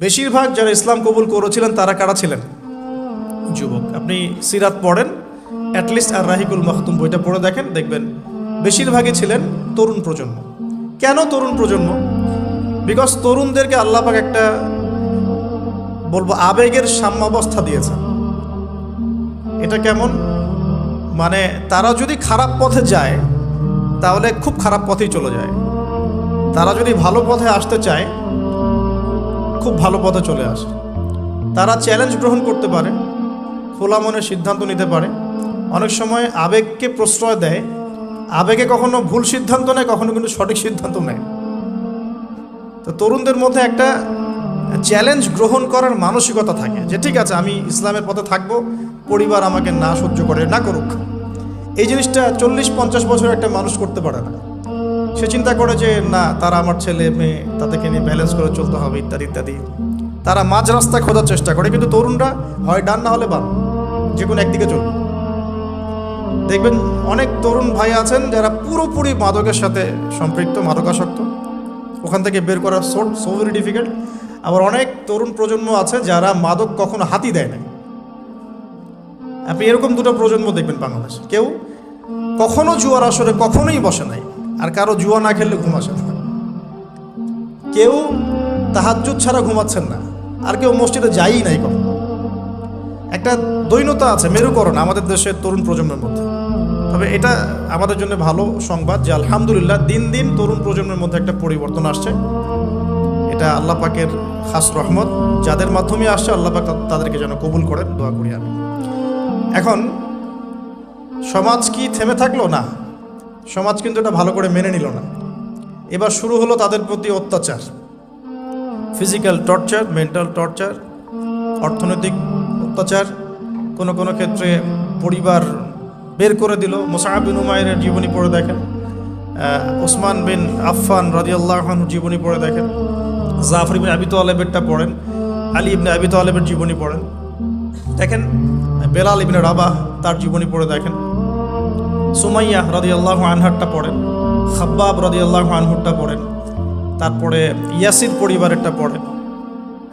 বেশিরভাগ যারা ইসলাম কবুল করেছিলেন, তারা কারা ছিলেন? যুবক। আপনি সিরাত পড়েন অ্যাটলিস্ট আর রাহিকুল মাহতুম বইটা পড়ে দেখেন, দেখবেন বেশিরভাগই ছিলেন তরুণ প্রজন্ম। কেন তরুণ প্রজন্ম? বিকজ তরুণদেরকে আল্লাপাক একটা বলব আবেগের সাম্যাবস্থা দিয়েছেন। এটা কেমন? মানে তারা যদি খারাপ পথে যায়, তাহলে খুব খারাপ পথেই চলে যায়। তারা যদি ভালো পথে আসতে চায় খুব ভালো পথে চলে আসে। তারা চ্যালেঞ্জ গ্রহণ করতে পারে, খোলা মনে সিদ্ধান্ত নিতে পারে। অনেক সময় আবেগকে প্রশ্রয় দেয়, আবেগে কখনো ভুল সিদ্ধান্ত নেয়, কখনো কিন্তু সঠিক সিদ্ধান্ত নেয়। তো তরুণদের মধ্যে একটা চ্যালেঞ্জ গ্রহণ করার মানসিকতা থাকে যে, ঠিক আছে, আমি ইসলামের পথে থাকব, পরিবার আমাকে না সহ্য করে, না করুক। এই জিনিসটা চল্লিশ পঞ্চাশ বছর একটা মানুষ করতে পারে না। সে চিন্তা করে যে, না, তারা আমার ছেলে, মেয়ে, তাদেরকে নিয়ে ব্যালেন্স করে চলতে হবে, ইত্যাদি ইত্যাদি। তারা মাঝ রাস্তা খোঁজার চেষ্টা করে, কিন্তু তরুণরা হয় ডান না হলে বাম, যে কোনো একদিকে চলবে দেখবেন অনেক তরুণ ভাই আছেন যারা পুরোপুরি মাদকের সাথে সম্পৃক্ত, মাদকাসক্ত। ওখান থেকে বের করা সো সো ভেরি ডিফিকাল্ট আবার অনেক তরুণ প্রজন্ম আছে যারা মাদক কখনো হাতি দেয় না আপনি এরকম দুটো প্রজন্ম দেখবেন বাংলাদেশে। কেউ কখনো জুয়ার আসরে কখনোই বসে নাই। আর কারও জুয়া না খেললে ঘুম আসে না। কেউ তাহাজ্জুদ ছাড়া ঘুমাচ্ছেন না, আর কেউ মসজিদে যায়ই নাই কখনো। একটা দৈনতা আছে, মেরুকরণ আমাদের দেশের তরুণ প্রজন্মের মধ্যে। তবে এটা আমাদের জন্য ভালো সংবাদ যে আলহামদুলিল্লাহ দিন দিন তরুণ প্রজন্মের মধ্যে একটা পরিবর্তন আসছে। এটা আল্লাহ পাকের খাস রহমত, যাদের মাধ্যমে আসছে আল্লাহ পাক তাদেরকে যেন কবুল করেন, দোয়া করি আমি এখন সমাজ কি থেমে থাকল? না। সমাজ কিন্তু এটা ভালো করে মেনে নিল না। এবার শুরু হলো তাদের প্রতি অত্যাচার। ফিজিক্যাল টর্চার মেন্টাল টর্চার অর্থনৈতিক অত্যাচার, কোনো কোনো ক্ষেত্রে পরিবার বের করে দিল। মোসাহাব বিন উমায়ের জীবনী পড়ে দেখেন। ওসমান বিন আফফান রাদিয়াল্লাহু জীবনী পড়ে দেখেন। জাফর ইবিন আবিত আলেবেরটা পড়েন। আলী ইবনে আবিত আলেবের জীবনী পড়েন। দেখেন, বেলাল ইবনে রাবাহ তার জীবনী পড়ে দেখেন। সুমাইয়া রাদিয়াল্লাহু আনহারটা পড়েন, খাব্বাব রাদিয়াল্লাহু আনহুরটা পড়েন, তারপরে ইয়াসির পরিবারেরটা পড়েন।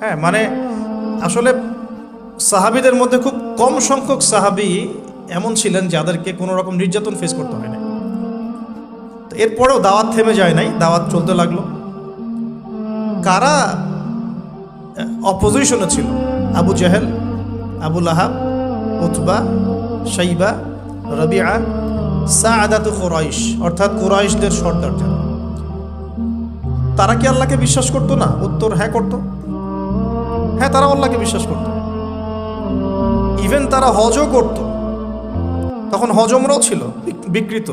হ্যাঁ মানে আসলে সাহাবিদের মধ্যে খুব কম সংখ্যক সাহাবি এমন ছিলেন যাদেরকে কোনো রকম নির্যাতন ফেস করতে হয় না তো এরপরেও দাওয়াত থেমে যায় নাই, দাওয়াত চলতে লাগল। কারা অপোজিশনে ছিল? আবু জাহেল, আবু লাহাব, উতবা সাইবা রবিআ সাআদাতু কুরাইশ, অর্থাৎ কুরাইশদের সর্দার যারা। তারা কি আল্লাহকে বিশ্বাস করতো না? উত্তর হ্যাঁ করতো। হ্যাঁ তারা আল্লাহকে বিশ্বাস করতো। ইভেন তারা হজও করত। তখন হজমরাও ছিল বিকৃত।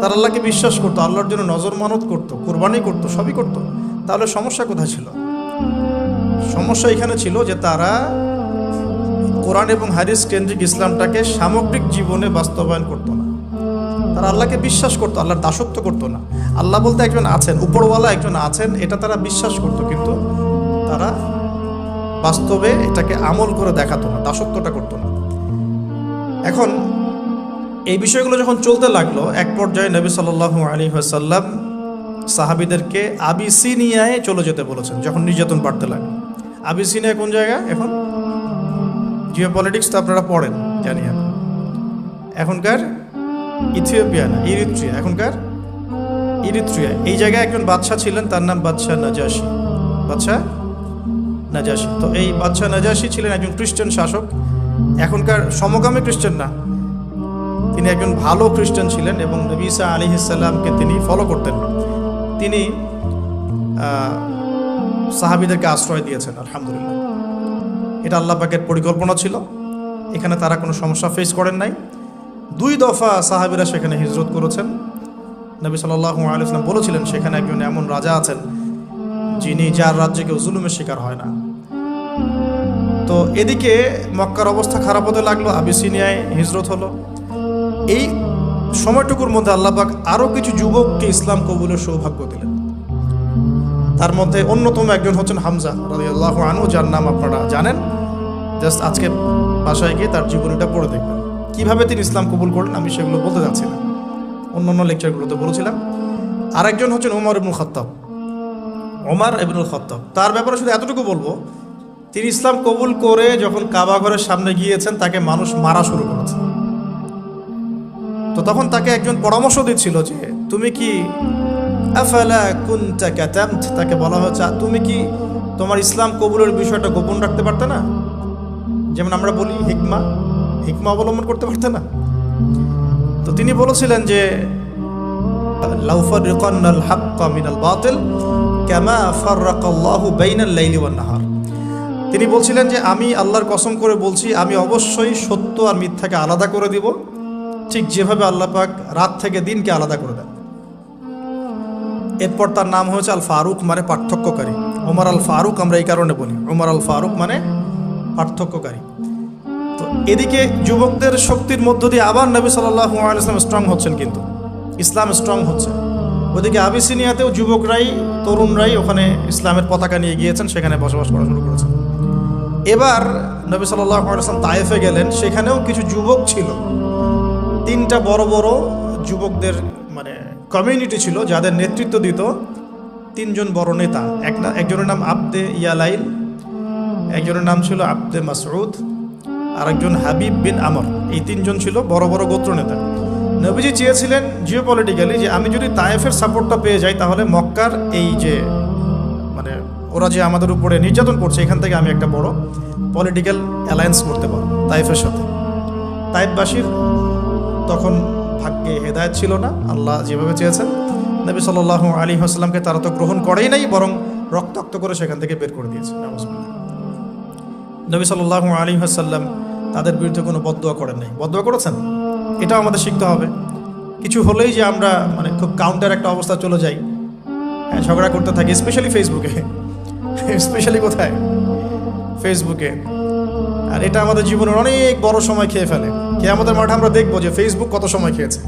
তারা আল্লাহকে বিশ্বাস করতো, আল্লাহর জন্য নজর মানত করতো, কোরবানি করতো, সবই করতো। তাহলে সমস্যা কোথায় ছিল? সমস্যা এখানে ছিল যে তারা কোরআন এবং হাদিস কেন্দ্রিক ইসলামটাকে সামগ্রিক জীবনে বাস্তবায়ন করতো না। তারা আল্লাহকে বিশ্বাস করতো, আল্লাহর দাসত্ব করতো না। আল্লাহ বলতে একজন আছেন, উপরওয়ালা একজন আছেন, এটা তারা বিশ্বাস করতো, কিন্তু তারা বাস্তবে এটাকে আমল করে দেখাতো না, দাসত্বটা করতো না। এখন এই বিষয়গুলো যখন চলতে লাগল, এক পর্যায়ে নবী সাল্লাল্লাহু আলী সাল্লাম সাহাবিদেরকে আবিসিনিয়ায় চলে যেতে বলেছেন, যখন নির্যাতন বাড়তে লাগল। আবিসিনিয়া কোন জায়গা এখন? জিও পলিটিক্স তো আপনারা পড়েন, জানি এখনকার ইথিওপিয়া না ইরিত্রিয়া, এখনকার ইরিত্রিয়া। এই জায়গায় একজন বাদশাহ ছিলেন, তার নাম বাদশাহ নাজাসি। বাদশাহ নাজাসি। তো এই বাদশাহ নাজাসি ছিলেন একজন খ্রিস্টান শাসক। এখনকার সমকামী খ্রিস্টান না। তিনি একজন ভালো খ্রিস্টান ছিলেন এবং নবী ইসা আলী ইসাল্লামকে তিনি ফলো করতেন। তিনি সাহাবিদেরকে আশ্রয় দিয়েছেন, আলহামদুলিল্লাহ। এটা আল্লাহ পাকের পরিকল্পনা ছিল। এখানে তারা কোনো সমস্যা ফেস করেন নাই। দুই দফা সাহাবিরা সেখানে হিজরত করেছেন। নবী সাল্লাহ আলিয়াল্লাম বলেছিলেন, সেখানে একজন এমন রাজা আছেন, যিনি যার রাজ্যে কেউ জুলুমের শিকার হয় না। তো এদিকে মক্কার অবস্থা খারাপ হতে লাগল, আবিসিনিয়ায় হিজরত হলো। এই সময়টুকুর মধ্যে আল্লাহবাক আরও কিছু যুবককে ইসলাম কবুলের সৌভাগ্য দিলেন। তার মধ্যে অন্যতম একজন হচ্ছেন হামজা রাদিয়াল্লাহু আনহু, যার নাম আপনারা জানেন। জাস্ট আজকে বাসায় গিয়ে তার জীবনীটা পড়ে দেখবেন। কীভাবে তিনি ইসলাম কবুল করলেন আমি সেগুলো বলতে যাচ্ছি না। অন্য অন্য লেকচারগুলোতে বলেছিলাম। আরেকজন হচ্ছেন ওমর ইবনুল খাত্তাব। ওমার ইবনুল খত্তাব। তার ব্যাপারে শুধু এতটুকু বলব, তিনি ইসলাম কবুল করে যখন কাবা ঘরের সামনে গিয়েছেন, তাকে মানুষ মারা শুরু করেছে। তো তখন তাকে একজন পরামর্শ দিচ্ছিল যে, তুমি কি তাকে বলা হয়েছে তুমি কি তোমার ইসলাম কবুলের বিষয়টা গোপন রাখতে পারতে না? যেমন আমরা বলি হিকমা হিকমা অবলম্বন করতে পারতেন না। তো তিনি বলেছিলেন যে ওয়ান নাহার। তিনি বলছিলেন যে, আমি আল্লাহর কসম করে বলছি, আমি অবশ্যই সত্য আর মিথ্যাকে আলাদা করে দিব। ঠিক যেভাবে আল্লাহ পাক রাত থেকে দিনকে আলাদা করে দেন। এরপর তার নাম হয়েছে আল ফারুক মানে পার্থক্যকারী। ওমর আল ফারুক আমরা এই কারণে বলি। ওমর আল ফারুক মানে পার্থক্যকারী। এদিকে যুবকদের শক্তির মধ্য দিয়ে আবার নবী সাল্লাল্লাহু আলাইহি ইসলাম স্ট্রং হচ্ছেন কিন্তু। ইসলাম স্ট্রং হচ্ছে। ওদিকে আবিসিনিয়াতেও যুবকরাই, তরুণরাই ওখানে ইসলামের পতাকা নিয়ে গিয়েছেন, সেখানে বসবাস করা শুরু করেছেন। এবার নবী সাল্লাল্লাহু আলাইহি ইসলাম তায়েফে গেলেন, সেখানেও কিছু যুবক ছিল। তিনটা বড় বড় যুবকদের মানে কমিউনিটি ছিল, যাদের নেতৃত্ব দিত তিনজন বড় নেতা। এক একজনের নাম আবদে ইয়ালাইল, একজনের নাম ছিল আবদে মাসউদ আর একজন হাবিব বিন আমর। এই তিনজন ছিল বড় বড় গোত্র নেতা। নবীজি চেয়েছিলেন জিও পলিটিক্যালি যে আমি যদি তায়েফের সাপোর্টটা পেয়ে যাই, তাহলে মক্কার এই যে মানে ওরা যে আমাদের উপরে নির্যাতন করছে, এখান থেকে আমি একটা বড় পলিটিক্যাল অ্যালায়েন্স করতে পারব তাইফের সাথে। তাইফবাসীর তখন ভাগ্যে হেদায়ত ছিল না, আল্লাহ যেভাবে চেয়েছেন। নবী সাল্লাহ আলী হাসলামকে তারা তো গ্রহণ করেই নাই, বরং রক্তাক্ত করে সেখান থেকে বের করে দিয়েছে। নাউজুবিল্লাহ। নবী সাল্লাহ আলী হাসাল্লাম তাদের বিরুদ্ধে কোনো বদোয়া করেন নাই। বদোয়া করেছেন? এটাও আমাদের শিখতে হবে। কিছু হলেই যে আমরা মানে খুব কাউন্টার একটা অবস্থা চলে যাই। হ্যাঁ, ঝগড়া করতে থাকি স্পেশালি ফেসবুকে স্পেশালি কোথায়? ফেসবুকে আর এটা আমাদের জীবনের অনেক বড় সময় খেয়ে ফেলে। কে আমাদের মাঠে আমরা দেখব যে ফেসবুক কত সময় খেয়েছে।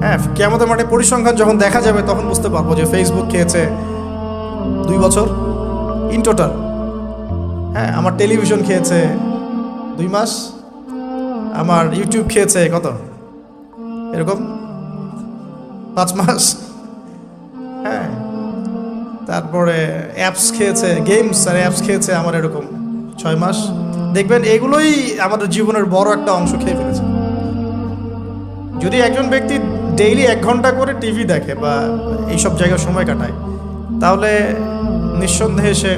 হ্যাঁ কে আমাদের মাঠে পরিসংখ্যান যখন দেখা যাবে তখন বুঝতে পারব যে ফেসবুক খেয়েছে দুই বছর ইন টোটাল হ্যাঁ আমার টেলিভিশন খেয়েছে দুই মাস। আমার ইউটিউব খেয়েছে কত? এরকম? পাঁচ মাস। হ্যাঁ তারপরে অ্যাপস খেয়েছে গেমস আর অ্যাপস খেয়েছে আমার এরকম ছয় মাস। দেখবেন এগুলোই আমাদের জীবনের বড় একটা অংশ খেয়ে ফেলেছে। যদি একজন ব্যক্তি ডেইলি এক ঘণ্টা করে টিভি দেখে বা এইসব জায়গায় সময় কাটায়, তাহলে নিঃসন্দেহে সে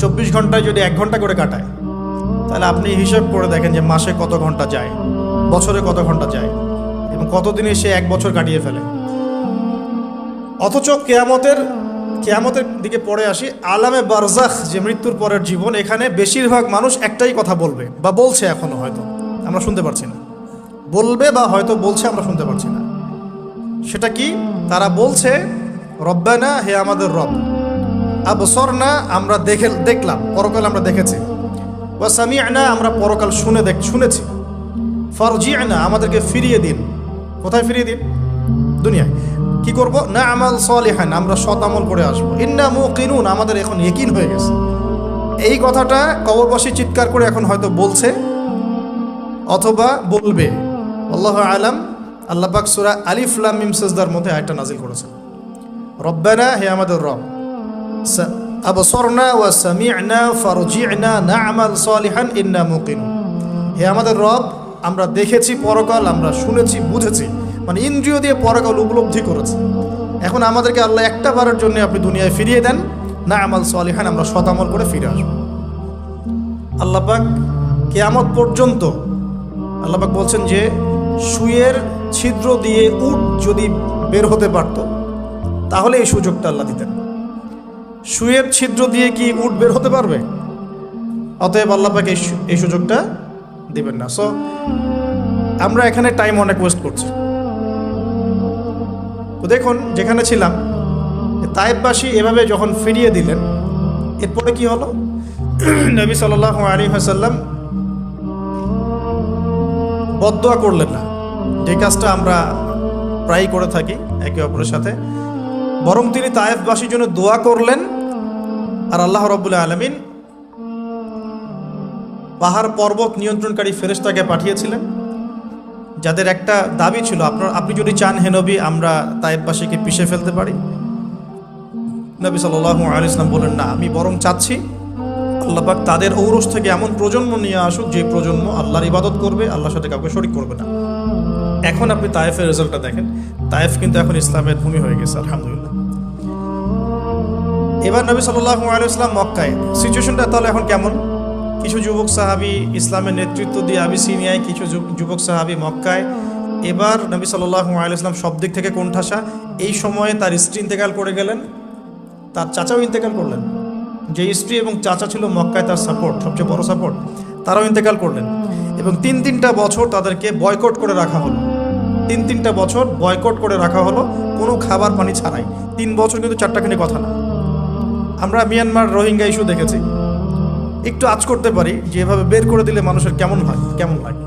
চব্বিশ ঘন্টায় যদি এক ঘণ্টা করে কাটায়, তাহলে আপনি হিসাব করে দেখেন যে মাসে কত ঘণ্টা যায়, বছরে কত ঘণ্টা যায়, এবং কতদিনে সে এক বছর কাটিয়ে ফেলে। অথচ কেয়ামতের কেয়ামতের দিকে পড়ে আসি, আলামে বারজাখ যে মৃত্যুর পরের জীবন, এখানে বেশিরভাগ মানুষ একটাই কথা বলবে, বা বলছে এখনও হয়তো, আমরা শুনতে পারছি না। বলবে বা হয়তো বলছে, আমরা শুনতে পারছি না। সেটা কি? তারা বলছে, রব্বানা, হে আমাদের রব। আবসর না আমরা দেখে দেখলাম, পরকাল আমরা দেখেছি। ও সামিয়ানা আমরা পরকাল শুনে দেখ শুনেছি। ফরজিয়ানা আমাদেরকে ফিরিয়ে দিন। কোথায় ফিরিয়ে দিন? দুনিয়ায়। কি করব? না আমাল সলিহান, আমরা সৎ আমল করে আসব। ইন্না মুকিনুন আমাদের এখন একিন হয়ে গেছে। এই কথাটা কবরবাসী চিৎকার করে এখন হয়তো বলছে, অথবা বলবে। আল্লাহ আলাম আল্লাহ পাক সুরা আলিফ লাম মিম সেজদার মধ্যে আয়টা নাজিল করেছেন। রব্বানা, হে আমাদের রব আবসরনা ওয়া সামি'না ফারজি'না না'মাল সলিহান ইন্না মুকিনুন হে আমাদের রব, আমরা দেখেছি পরকাল, আমরা শুনেছি, বুঝেছি। মানে ইন্দ্রিয় দিয়ে পরকাল উপলব্ধি করেছি। এখন আমাদেরকে আল্লাহ একটা বারের জন্য আপনি দুনিয়ায় ফিরিয়ে দেন। না আমাল সলিহান, আমরা শতামল করে ফিরে আসব। আল্লাহ পাক কেয়ামত পর্যন্ত, আল্লাহ পাক বলছেন যে, সুয়ের ছিদ্র দিয়ে উট যদি বের হতে পারত, তাহলে এই সুযোগটা আল্লাহ দিতেন। সুয়ের ছিদ্র দিয়ে কি উট বের হতে পারবে? অতএব আল্লাহ পাক এই সুযোগটা দিবেন না। সো আমরা এখানে টাইম অনেক ওয়েস্ট করছি। তো দেখুন, যেখানে ছিলাম তাইববাসী এভাবে যখন ফিরিয়ে দিলেন, এরপরে কি হলো? নবী সাল আলী হাসাল্লাম বদোয়া করলেন না। যে কাজটা আমরা প্রায় করে থাকি, একে অপরের সাথে। বরং তিনি তায়েফবাসীর জন্য দোয়া করলেন। আর আল্লাহ রবুল্লা আলমিন পাহাড় পর্বত নিয়ন্ত্রণকারী ফেরেশতাকে পাঠিয়েছিলেন। যাদের একটা দাবি ছিল, আপনার, আপনি যদি চান হেনবি আমরা তাইববাসীকে পিষে ফেলতে পারি। নবী সাল্লাল্লাহু আলাইহি ইসলাম বলেন না, আমি বরং চাচ্ছি, আল্লাহ পাক তাদের ঔরস থেকে এমন প্রজন্ম নিয়ে আসুক, যে প্রজন্ম আল্লাহর ইবাদত করবে, আল্লাহর সাথে কাউকে শরিক করবে না। এখন আপনি তায়েফের রেজাল্টটা দেখেন। তায়েফ কিন্তু এখন ইসলামের ভূমি হয়ে গেছে, আলহামদুলিল্লাহ। এবার নবী সাল্লাল্লাহু আলাইহি ইসলাম মক্কায়। সিচুয়েশনটা তাহলে এখন কেমন? কিছু যুবক সাহাবী ইসলামের নেতৃত্ব দিয়ে আবিসিনিয়ায় কিছু যুবক সাহাবী মক্কায়। এবার নবী সাল্লাল্লাহু আলাইহি ইসলাম সব দিক থেকে কোণঠাসা। এই সময়ে তার স্ত্রী ইন্তেকাল করে গেলেন। তার চাচাও ইন্তেকাল করলেন। যে স্ত্রী এবং চাচা ছিল মক্কায় তার সাপোর্ট সবচেয়ে বড় সাপোর্ট তারাও ইন্তেকাল করলেন। এবং তিন তিনটা বছর তাদেরকে বয়কট করে রাখা হলো। তিন তিনটা বছর বয়কট করে রাখা হলো। কোনো খাবার পানি ছাড়াই। তিন বছর কিন্তু চারটাখানি কথা না। আমরা মিয়ানমার রোহিঙ্গা ইস্যু দেখেছি। একটু আজ করতে পারি যে এভাবে বের করে দিলে মানুষের কেমন হয়, কেমন লাগে।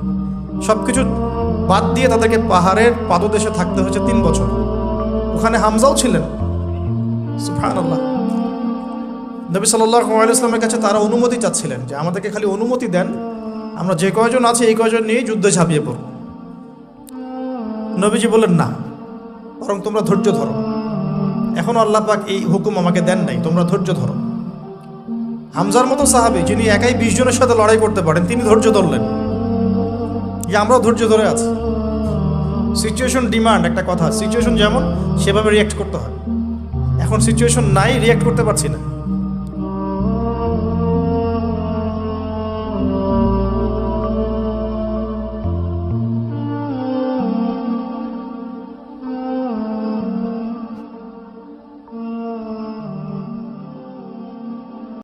সব কিছু বাদ দিয়ে তাদেরকে পাহাড়ের পাদদেশে থাকতে হয়েছে তিন বছর। ওখানে হামজাও ছিলেন। নবী ইসলামের কাছে তারা অনুমতি চাচ্ছিলেন যে আমাদেরকে খালি অনুমতি দেন, আমরা যে কয়জন আছে, এই কয়জন নিয়ে যুদ্ধে ঝাঁপিয়ে পড়ব। নবীজি বললেন, না, বরং তোমরা ধৈর্য ধরো। এখনও আল্লাহ পাক এই হুকুম আমাকে দেন নাই, তোমরা ধৈর্য ধরো। হামজার মতো সাহাবি যিনি একাই বিশ জনের সাথে লড়াই করতে পারেন, তিনি ধৈর্য ধরলেন। যে আমরাও ধৈর্য ধরে আছি। সিচুয়েশন ডিমান্ড একটা কথা সিচুয়েশন যেমন, সেভাবে রিয়াক্ট করতে হয়। এখন সিচুয়েশন নাই রিয়াক্ট করতে পারছি না।